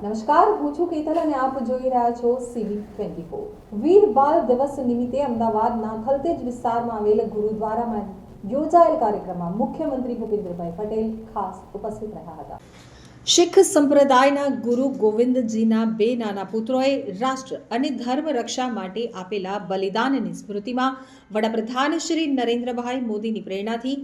નમસ્કાર, હું છું કેતન અને આપ જોઈ રહ્યા છો સીવી ટ્વેન્ટી ફોર વીર બાલ દિવસ નિમિત્તે અમદાવાદના ખલતેજ વિસ્તારમાં આવેલ ગુરુદ્વારામાં યોજાયેલ કાર્યક્રમમાં મુખ્યમંત્રી ભૂપેન્દ્રભાઈ પટેલ ખાસ ઉપસ્થિત રહ્યા હતા. શીખ સંપ્રદાયના ગુરુ ગોવિંદજીના બે નાના પુત્રોએ રાષ્ટ્ર અને ધર્મ રક્ષા માટે આપેલા બલિદાનની સ્મૃતિમાં વડાપ્રધાન શ્રી નરેન્દ્રભાઈ મોદીની પ્રેરણાથી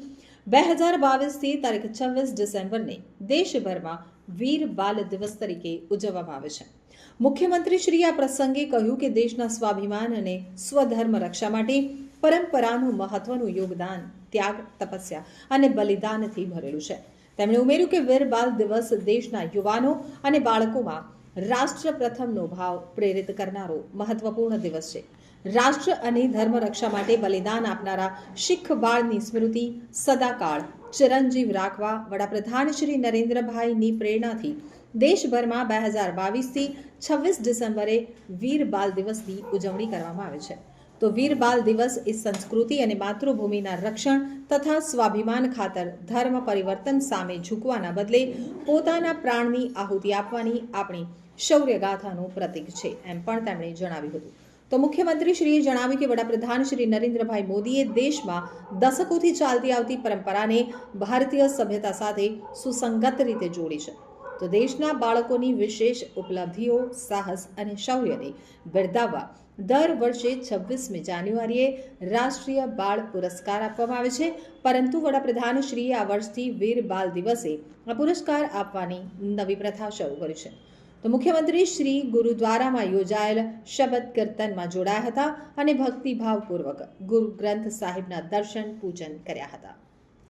બે હજાર બાવીસથી તારીખ છવ્વીસ ડિસેમ્બરને દેશભરમાં વીર બાલ દિવસ તરીકે ઉજવવામાં આવે છે. મુખ્યમંત્રીશ્રીએ આ પ્રસંગે કહ્યું કે દેશના સ્વાભિમાન અને સ્વધર્મ રક્ષા માટે પરંપરાનું મહત્વનું યોગદાન, ત્યાગ, તપસ્યા અને બલિદાનથી ભરેલું છે. તેમણે ઉમેર્યું કે વીર બાલ દિવસ દેશના યુવાનો અને બાળકોમાં રાષ્ટ્ર પ્રથમનો ભાવ પ્રેરિત કરનારો મહત્વપૂર્ણ દિવસ છે. રાષ્ટ્ર અને ધર્મ રક્ષા માટે બલિદાન આપનારા શીખ બાળની સ્મૃતિ સદાકાળ ચિરંજીવ રાખવા વડાપ્રધાન શ્રી નરેન્દ્રભાઈની પ્રેરણાથી દેશભરમાં બે હજાર બાવીસથી છવ્વીસ ડિસેમ્બરે વીર બાલ દિવસની ઉજવણી કરવામાં આવે છે. તો વીર બાલ દિવસ એ સંસ્કૃતિ અને માતૃભૂમિના રક્ષણ તથા સ્વાભિમાન ખાતર ધર્મ પરિવર્તન સામે ઝૂકવાના બદલે પોતાના પ્રાણની આહુતિ આપવાની આપણી શૌર્યગાથાનું પ્રતીક છે એમ પણ તેમણે જણાવ્યું હતું. તો મુખ્યમંત્રીશ્રીએ જણાવ્યું કે વડાપ્રધાન શ્રી નરેન્દ્રભાઈ મોદીએ દેશમાં દશકોથી ચાલતી આવતી પરંપરાને ભારતીય સભ્યતા સાથે સુસંગત રીતે જોડી છે. તો દેશના બાળકોની વિશેષ ઉપલબ્ધિઓ, સાહસ અને શૌર્યને બિરદાવવા દર વર્ષે છવ્વીસમી જાન્યુઆરીએ રાષ્ટ્રીય બાળ પુરસ્કાર આપવામાં આવે છે. પરંતુ વડાપ્રધાનશ્રીએ આ વર્ષથી વીર બાલ દિવસે આ પુરસ્કાર આપવાની નવી પ્રથા શરૂ કરી છે. તો મુખ્યમંત્રી શ્રી ગુરુદ્વારામાં યોજાયેલ શબદ કીર્તનમાં જોડાયા હતા અને ભક્તિભાવપૂર્વક ગુરુ ગ્રંથ સાહિબના દર્શન પૂજન કર્યા હતા.